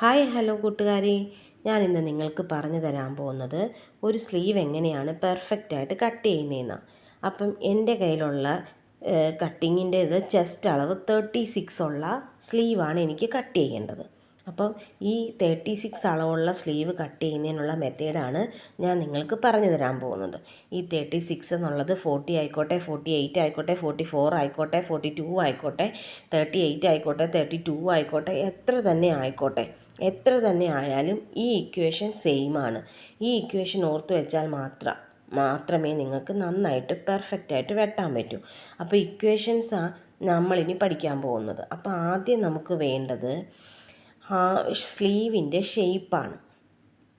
Hi hello കൂട്ടുകാരി. ഞാൻ ഇന്ന് നിങ്ങൾക്ക് പറഞ്ഞു തരാൻ പോകുന്നത് ഒരു സ്ലീവ് എങ്ങനെയാണ് പെർഫെക്റ്റ് ആയിട്ട് കട്ട് ചെയ്യുന്നതെന്ന് അപ്പം എന്റെ കയ്യിലുള്ള കട്ടിങ്ങിന്റെ ഇത് ചെസ്റ്റ് അളവ് തേർട്ടി സിക്സ് ഉള്ള സ്ലീവാണ് എനിക്ക് കട്ട് ചെയ്യേണ്ടത്. അപ്പം ഈ തേർട്ടി സിക്സ് അളവുള്ള സ്ലീവ് കട്ട് ചെയ്യുന്നതിനുള്ള മെത്തേഡാണ് ഞാൻ നിങ്ങൾക്ക് പറഞ്ഞു തരാൻ പോകുന്നത്. ഈ തേർട്ടി സിക്സ് എന്നുള്ളത് ഫോർട്ടി ആയിക്കോട്ടെ ഫോർട്ടി എയ്റ്റ് ആയിക്കോട്ടെ ഫോർട്ടി ഫോർ ആയിക്കോട്ടെ ഫോർട്ടി ടു ആയിക്കോട്ടെ തേർട്ടി എയ്റ്റ് ആയിക്കോട്ടെ തേർട്ടി ടു ആയിക്കോട്ടെ എത്ര തന്നെ ആയിക്കോട്ടെ എത്ര തന്നെ ആയാലും ഈ ഇക്വേഷൻ സെയിം ആണ്. ഈ ഇക്വേഷൻ ഓർത്ത് വെച്ചാൽ മാത്രം മാത്രമേ നിങ്ങൾക്ക് നന്നായിട്ട് പെർഫെക്റ്റായിട്ട് വെട്ടാൻ പറ്റൂ. അപ്പോൾ ഇക്വേഷൻസാണ് നമ്മളിനി പഠിക്കാൻ പോകുന്നത്. അപ്പോൾ ആദ്യം നമുക്ക് വേണ്ടത് ആ സ്ലീവിന്റെ ഷേപ്പാണ്.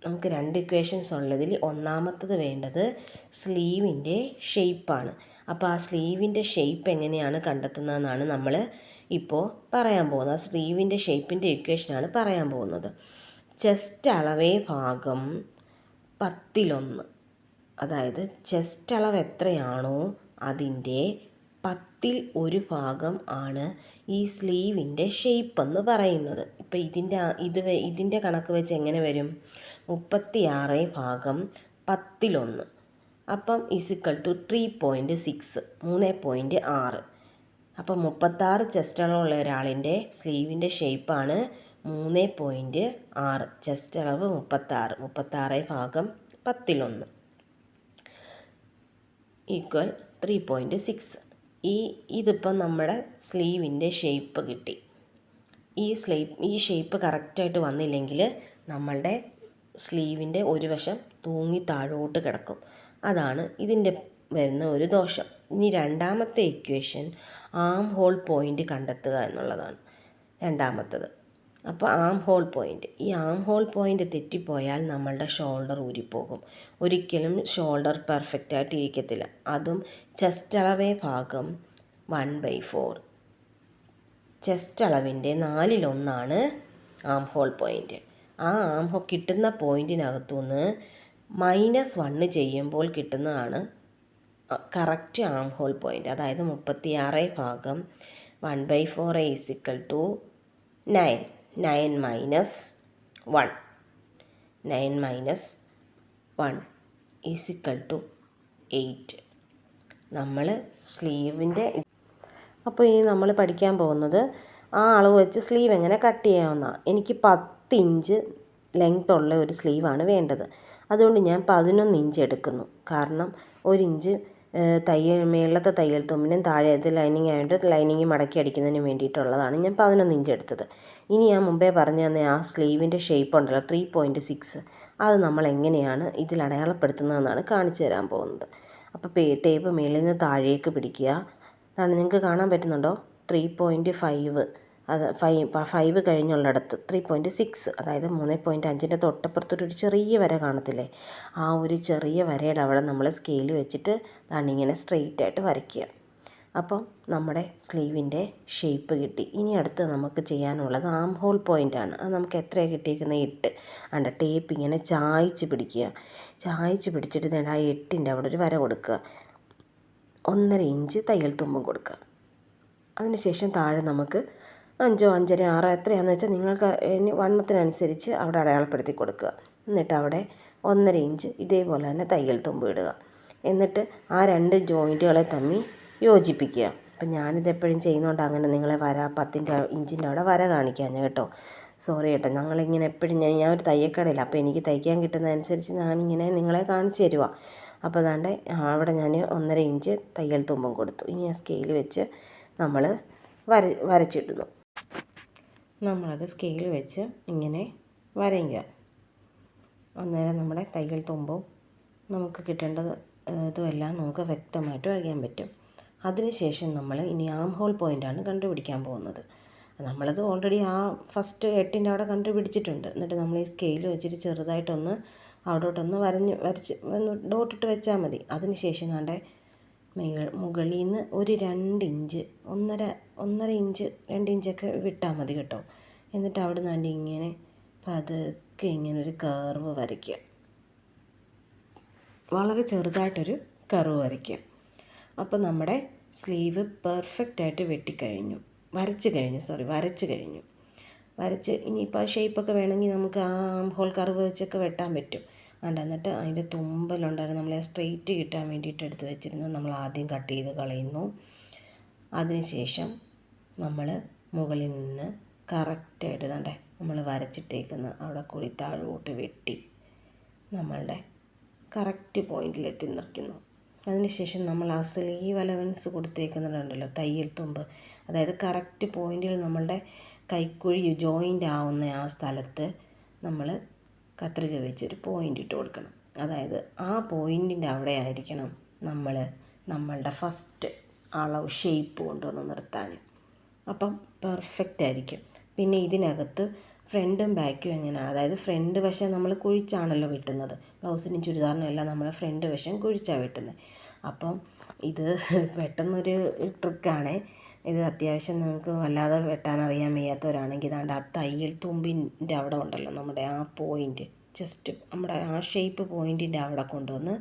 നമുക്ക് രണ്ട് ഇക്വേഷൻസ് ഉള്ളതിൽ ഒന്നാമത്തത് വേണ്ടത് സ്ലീവിന്റെ ഷേപ്പാണ്. അപ്പോൾ ആ സ്ലീവിന്റെ ഷേപ്പ് എങ്ങനെയാണ് കണ്ടെത്തുന്നതെന്നാണ് നമ്മൾ ഇപ്പോൾ പറയാൻ പോകുന്നത്. ആ സ്ലീവിന്റെ ഷേപ്പിന്റെ ഇക്വേഷനാണ് പറയാൻ പോകുന്നത്. ചെസ്റ്റ് അളവേ ഭാഗം പത്തിലൊന്ന്. അതായത് ചെസ്റ്റ് അളവ് എത്രയാണോ അതിന്റെ പത്തിൽ ഒരു ഭാഗം ആണ് ഈ സ്ലീവിന്റെ ഷേപ്പ് എന്ന് പറയുന്നത്. ഇപ്പോൾ ഇതിന്റെ ഇത് ഇതിന്റെ കണക്ക് വെച്ച് എങ്ങനെ വരും? മുപ്പത്തിയാറ് ഭാഗം പത്തിലൊന്ന്. അപ്പം is equal to three point six മൂന്ന് പോയിന്റ് ആറ്. അപ്പം മുപ്പത്താറ് ചെസ്റ്റളവുള്ള ഒരാളിന്റെ സ്ലീവിന്റെ ഷേപ്പാണ് മൂന്ന് പോയിന്റ് ആറ് ചെസ്റ്റ് അളവ് മുപ്പത്താറ് മുപ്പത്താറ് ഭാഗം പത്തിലൊന്ന്. ഈക്വൽ ത്രീ പോയിന്റ് സിക്സ് ഈ ഇതിപ്പം നമ്മുടെ സ്ലീവിന്റെ ഷേപ്പ് കിട്ടി. ഈ സ്ലീവ് ഈ ഷേപ്പ് കറക്റ്റായിട്ട് വന്നില്ലെങ്കിൽ നമ്മളുടെ സ്ലീവിന്റെ ഒരു വശം തൂങ്ങി താഴോട്ട് കിടക്കും. അതാണ് ഇതിന്റെ വരുന്ന ഒരു ദോഷം. ഇനി രണ്ടാമത്തെ ഇക്വേഷൻ ആം ഹോൾ പോയിന്റ് കണ്ടെത്തുക എന്നുള്ളതാണ്. രണ്ടാമത്തത്. അപ്പോൾ ആം ഹോൾ പോയിന്റ് ഈ ആം ഹോൾ പോയിന്റ് തെറ്റിപ്പോയാൽ നമ്മളുടെ ഷോൾഡർ ഊരിപ്പോകും. ഒരിക്കലും ഷോൾഡർ പെർഫെക്റ്റ് ആയിട്ട് ഇരിക്കത്തില്ല. അതും ചെസ്റ്റ് അളവേ ഭാഗം വൺ ബൈ ഫോർ ചെസ്റ്റ് അളവിന്റെ നാലിലൊന്നാണ് ആം ഹോൾ പോയിന്റ് ആ ആം ഹോ കിട്ടുന്ന പോയിന്റിനകത്തുനിന്ന് മൈനസ് വണ്ണ് ചെയ്യുമ്പോൾ കിട്ടുന്നതാണ് കറക്റ്റ് ആം ഹോൾ പോയിന്റ് അതായത് മുപ്പത്തിയാറ് ഭാഗം one by four is equal to nine nine minus one. Nine minus one is equal to eight നമ്മൾ സ്ലീവിന്റെ അപ്പോൾ ഇനി നമ്മൾ പഠിക്കാൻ പോകുന്നത് ആ അളവ് വെച്ച് സ്ലീവ് എങ്ങനെ കട്ട് ചെയ്യാവുന്ന. എനിക്ക് പത്ത് ഇഞ്ച് ലെങ്ത് ഉള്ള ഒരു സ്ലീവാണ് വേണ്ടത്. അതുകൊണ്ട് ഞാൻ പതിനൊന്ന് ഇഞ്ച് എടുക്കുന്നു. കാരണം ഒരു ഇഞ്ച് തയ്യൽ മേളത്തെ തയ്യൽ തുമ്പിനും താഴെ ലൈനിങ് ആയിട്ട് ലൈനിങ് മടക്കി അടിക്കുന്നതിന് വേണ്ടിയിട്ടുള്ളതാണ് ഞാൻ പതിനൊന്ന് ഇഞ്ച് എടുത്തത്. ഇനി ഞാൻ മുമ്പേ പറഞ്ഞു തന്ന ആ സ്ലീവിന്റെ ഷേപ്പ് ഉണ്ടല്ലോ ത്രീ പോയിന്റ് സിക്സ് അത് നമ്മൾ എങ്ങനെയാണ് ഇതിൽ അടയാളപ്പെടുത്തുന്നതെന്നാണ് കാണിച്ചു തരാൻ പോകുന്നത്. അപ്പോൾ പേ ടേപ്പ് മേളിൽ നിന്ന് താഴേക്ക് പിടിക്കുക. അതാണ് നിങ്ങൾക്ക് കാണാൻ പറ്റുന്നുണ്ടോ? ത്രീ പോയിന്റ് ഫൈവ് അത് ഫൈവ് ഫൈവ് കഴിഞ്ഞുള്ളിടത്ത് ത്രീ പോയിന്റ് സിക്സ് അതായത് മൂന്ന് പോയിന്റ് അഞ്ചിന്റെ തൊട്ടപ്പുറത്തൊരു ചെറിയ വര കാണത്തില്ലേ? ആ ഒരു ചെറിയ വരയുടെ അവിടെ നമ്മൾ സ്കെയിൽ വെച്ചിട്ട് ഇങ്ങനെ സ്ട്രെയിറ്റ് ആയിട്ട് വരയ്ക്കുക. അപ്പം നമ്മുടെ സ്ലീവിന്റെ ഷേപ്പ് കിട്ടി. ഇനി അടുത്ത് നമുക്ക് ചെയ്യാനുള്ളത് ആം ഹോൾ പോയിന്റാണ് അത് നമുക്ക് എത്രയാണ് കിട്ടിയിരിക്കുന്നത്? എട്ട്. അണ്ട ടേപ്പ് ഇങ്ങനെ ചായച്ച് പിടിക്കുക. ചായച്ച് പിടിച്ചിട്ട് ആ എട്ടിന്റെ അവിടെ ഒരു വര കൊടുക്കുക. ഒന്നര ഇഞ്ച് തയ്യൽ തുമ്പും കൊടുക്കുക. അതിനുശേഷം താഴെ നമുക്ക് അഞ്ചോ അഞ്ചര ആറോ എത്രയാണെന്ന് വെച്ചാൽ നിങ്ങൾക്ക് വണ്ണത്തിനനുസരിച്ച് അവിടെ അടയാളപ്പെടുത്തി കൊടുക്കുക. എന്നിട്ട് അവിടെ ഒന്നര ഇഞ്ച് ഇതേപോലെ തന്നെ തയ്യൽ തുമ്പ് ഇടുക. എന്നിട്ട് ആ രണ്ട് ജോയിന്റുകളെ തമ്മിൽ യോജിപ്പിക്കുക. അപ്പം ഞാനിത് എപ്പോഴും ചെയ്യുന്നതുകൊണ്ട് അങ്ങനെ നിങ്ങളെ വര പത്തിന്റെ ഇഞ്ചിന്റെ അവിടെ വര കാണിക്കാൻ കേട്ടോ. സോറി കേട്ടോ. ഞങ്ങളിങ്ങനെ എപ്പോഴും ഞാൻ ഞാൻ ഒരു തയ്യക്കടയില്ല അപ്പോൾ എനിക്ക് തയ്ക്കാൻ കിട്ടുന്നതനുസരിച്ച് ഞാനിങ്ങനെ നിങ്ങളെ കാണിച്ചു തരുക അപ്പോൾ അതാണ്ട് അവിടെ ഞാൻ ഒന്നര ഇഞ്ച് തയ്യൽ തുമ്പും കൊടുത്തു. ഇനി ആ സ്കെയിൽ വെച്ച് നമ്മൾ വര വരച്ചിടുന്നു. നമ്മളത് സ്കെയിൽ വെച്ച് ഇങ്ങനെ വരയ്ക്കുക. അന്നേരം നമ്മുടെ തയ്യൽ തുമ്പും നമുക്ക് കിട്ടേണ്ടത് ഇതുമെല്ലാം നമുക്ക് വ്യക്തമായിട്ട് വരയ്ക്കാൻ പറ്റും. അതിനുശേഷം നമ്മൾ ഇനി ആം ഹോൾ പോയിന്റാണ് കണ്ടുപിടിക്കാൻ പോകുന്നത്. നമ്മളത് ഓൾറെഡി ആ ഫസ്റ്റ് എട്ടിന്റെ അവിടെ കണ്ടുപിടിച്ചിട്ടുണ്ട്. എന്നിട്ട് നമ്മൾ ഈ സ്കെയിൽ വെച്ചിട്ട് ചെറുതായിട്ടൊന്ന് അവിടോട്ടൊന്ന് വരഞ്ഞ് വരച്ച് ഒന്ന് ഡോട്ടിട്ട് വെച്ചാൽ മതി. അതിനുശേഷം നമ്മുടെ മുകളിൽ നിന്ന് ഒരു രണ്ട് ഇഞ്ച് ഒന്നര ഒന്നര ഇഞ്ച് രണ്ട് ഇഞ്ചൊക്കെ വിട്ടാൽ മതി കേട്ടോ. എന്നിട്ട് അവിടെ നിന്ന് ഇങ്ങനെ പതുക്കെ ഇങ്ങനെ ഒരു കർവ് വരയ്ക്കുക. വളരെ ചെറുതായിട്ടൊരു കർവ് വരയ്ക്കുക. അപ്പോൾ നമ്മുടെ സ്ലീവ് പെർഫെക്റ്റായിട്ട് വെട്ടിക്കഴിഞ്ഞു. വരച്ച് കഴിഞ്ഞു സോറി വരച്ച് കഴിഞ്ഞു. വരച്ച് ഇനിയിപ്പോൾ ഷേപ്പൊക്കെ വേണമെങ്കിൽ നമുക്ക് ആ ഹോൾ കർവ് വെച്ചൊക്കെ വെട്ടാൻ പറ്റും. വേണ്ട എന്നിട്ട് അതിന്റെ തുമ്പലുണ്ടായിരുന്നു. നമ്മളെ സ്ട്രെയിറ്റ് കിട്ടാൻ വേണ്ടിയിട്ട് എടുത്ത് വെച്ചിരുന്നത് നമ്മൾ ആദ്യം കട്ട് ചെയ്ത് കളയുന്നു. അതിനുശേഷം നമ്മൾ മുകളിൽ നിന്ന് കറക്റ്റായിട്ട് കണ്ടേ നമ്മൾ വരച്ചിട്ടേക്കുന്ന അവിടെ കൂടി താഴോട്ട് വെട്ടി നമ്മളുടെ കറക്റ്റ് പോയിന്റിൽ എത്തി നിൽക്കുന്നു അതിനുശേഷം നമ്മൾ ആ സ്ലീവ് അലവൻസ് കൊടുത്തേക്കുന്നുണ്ടല്ലോ തയ്യൽ തുമ്പ്. അതായത് കറക്റ്റ് പോയിന്റിൽ നമ്മളുടെ കൈക്കുഴി ജോയിന്റ് ആവുന്ന ആ സ്ഥലത്ത് നമ്മൾ കത്രിക വെച്ചൊരു പോയിന്റ് ഇട്ട് കൊടുക്കണം. അതായത് ആ പോയിന്റിന്റെ അവിടെ ആയിരിക്കണം നമ്മൾ നമ്മളുടെ ഫസ്റ്റ് അളവ് ഷേപ്പ് കൊണ്ടുവന്ന് നിർത്താൻ അപ്പം പെർഫെക്റ്റ് ആയിരിക്കും. പിന്നെ ഇതിനകത്ത് ഫ്രണ്ടും ബാക്കും എങ്ങനെയാണ്? അതായത് ഫ്രണ്ട് വശം നമ്മൾ കുഴിച്ചാണല്ലോ വെട്ടുന്നത്. ബ്ലൗസിനും ചുരിദാറിനും എല്ലാം നമ്മൾ ഫ്രണ്ട് വശം കുഴിച്ചാണ് വെട്ടുന്നത് അപ്പം ഇത് പെട്ടെന്നൊരു ട്രിക്കാണ് ഇത് അത്യാവശ്യം നിങ്ങൾക്ക് വല്ലാതെ വെട്ടാൻ അറിയാൻ വയ്യാത്തവരാണെങ്കിൽ ഇതാണ്ട് ആ തയ്യൽ തുമ്പിന്റെ അവിടെ ഉണ്ടല്ലോ നമ്മുടെ ആ പോയിന്റ് ജസ്റ്റ് നമ്മുടെ ആ ഷേപ്പ് പോയിന്റിന്റെ അവിടെ കൊണ്ടുവന്ന്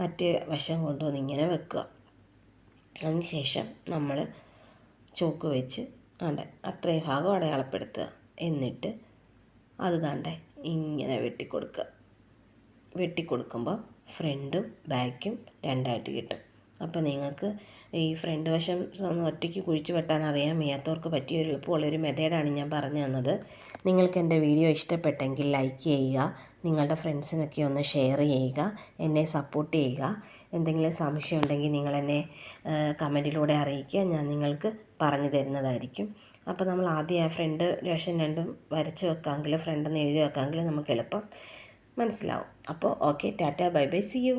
മറ്റേ വശം കൊണ്ടുവന്ന് ഇങ്ങനെ വെക്കുക. അതിന് ശേഷം നമ്മൾ ചോക്ക് വെച്ച് ആണ്ടെ അത്രയും ഭാഗം അടയാളപ്പെടുത്തുക. എന്നിട്ട് അത് താണ്ടെ ഇങ്ങനെ വെട്ടിക്കൊടുക്കുക. വെട്ടിക്കൊടുക്കുമ്പോൾ ഫ്രണ്ടും ബാക്കും രണ്ടായിട്ട് കിട്ടും. അപ്പോൾ നിങ്ങൾക്ക് ഈ ഫ്രണ്ട് വശം ഒറ്റയ്ക്ക് കുഴിച്ച് വെട്ടാൻ അറിയാൻ വയ്യാത്തവർക്ക് പറ്റിയ ഒരു എളുപ്പമുള്ളൊരു മെത്തേഡാണ് ഞാൻ പറഞ്ഞു തന്നത്. നിങ്ങൾക്ക് എന്റെ വീഡിയോ ഇഷ്ടപ്പെട്ടെങ്കിൽ ലൈക്ക് ചെയ്യുക നിങ്ങളുടെ ഫ്രണ്ട്സിനൊക്കെ ഒന്ന് ഷെയർ ചെയ്യുക എന്നെ സപ്പോർട്ട് ചെയ്യുക. എന്തെങ്കിലും സംശയം ഉണ്ടെങ്കിൽ നിങ്ങളെന്നെ കമന്റിലൂടെ അറിയിക്കുക. ഞാൻ നിങ്ങൾക്ക് പറഞ്ഞു തരുന്നതായിരിക്കും. അപ്പോൾ നമ്മൾ ആദ്യം ആ ഫ്രണ്ട് വശം രണ്ടും വരച്ച് വെക്കാമെങ്കിൽ ഫ്രണ്ടെന്ന് എഴുതി വെക്കാമെങ്കിൽ നമുക്ക് എളുപ്പം മനസ്സിലാവും. അപ്പോൾ okay tata bye bye see you